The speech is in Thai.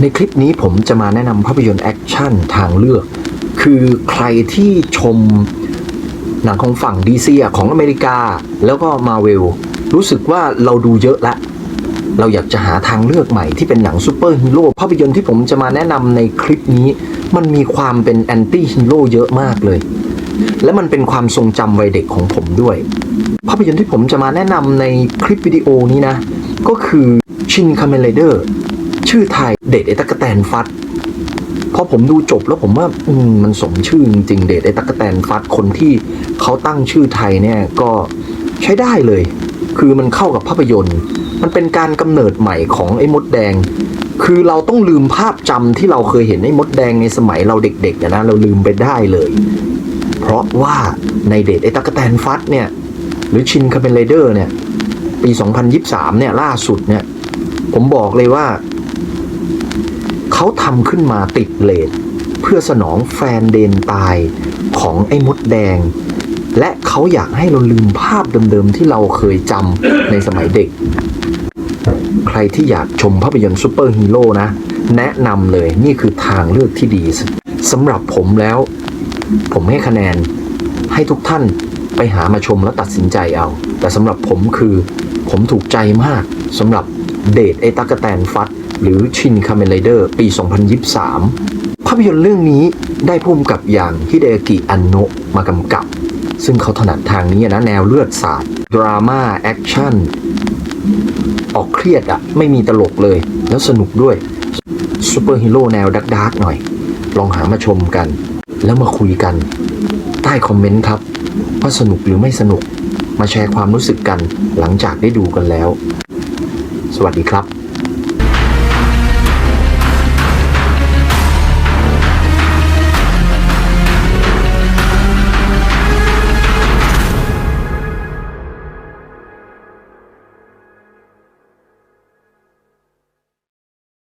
ในคลิปนี้ผมจะมาแนะนำภาพยนตร์แอคชั่นทางเลือก คือใครที่ชมหนังของฝั่งดีซีของอเมริกา แล้วก็มาเวล รู้สึกว่าเราดูเยอะล้วเราอยากจะหาทางเลือกใหม่ที่เป็นหนังซูเปอร์ฮีโร่ภาพยนตร์ที่ผมจะมาแนะนำในคลิปนี้ มันมีความเป็นแอนตี้ฮีโร่เยอะมากเลย และมันเป็นความทรงจำวัยเด็กของผมด้วย ภาพยนตร์ที่ผมจะมาแนะนำในคลิปวิดีโอนี้นะ ก็คือชินคาเมเลเดอร์ ชื่อไทยเดทไอ้ตะกะแตนฟัดพอผมดูจบแล้วผมว่าอืมมันสมชื่อจริงเดทไอ้ตะกะแตนฟัดคนที่เขาตั้งชื่อไทยเนี่ยก็ใช้ได้เลย คือมันเข้ากับภาพยนตร์ มันเป็นการกำเนิดใหม่ของไอ้มดแดง คือเราต้องลืมภาพจำที่เราเคยเห็นไอ้มดแดงในสมัยเราเด็กๆนะเราลืมไปได้เลย เพราะว่าในเดทไอ้ตะกะแตนฟัดเนี่ยหรือชินคาเ m นไรเดอร์เนี่ยปี 2023 เนี่ยล่าสุดเนี่ยผมบอกเลยว่า เขาทำขึ้นมาติดเลทเพื่อสนองแฟนเดนตายของไอ้มดแดง และเขาอยากให้เราลืมภาพเดิมๆ ที่เราเคยจำในสมัยเด็ก ใครที่อยากชมภาพยนตร์ซูเปอร์ฮีโร่นะ แนะนำเลยนี่คือทางเลือกที่ดีสำหรับผมแล้ว ผมให้คะแนนให้ทุกท่านไปหามาชมแล้วตัดสินใจเอา แต่สำหรับผมคือ ผมถูกใจมากสำหรับเดทไอ้ตักกะแตนฟัด หรือชินคาเมนไรเดอร์ปี 2023 ภาพยนตร์เรื่องนี้ได้พุ่มกับอย่างฮิเดอากิอันโนะมากำกับ ซึ่งเขาถนัดทางนี้นะ แนวเลือดสาดดราม่าแอคชั่นออกเครียดอะไม่มีตลกเลย แล้วสนุกด้วยซูเปอร์ฮีโร่แนวดักดาร์กหน่อย ลองหามาชมกัน แล้วมาคุยกัน ใต้คอมเมนต์ครับ ว่าสนุกหรือไม่สนุก มาแชร์ความรู้สึกกันหลังจากได้ดูกันแล้ว สวัสดีครับ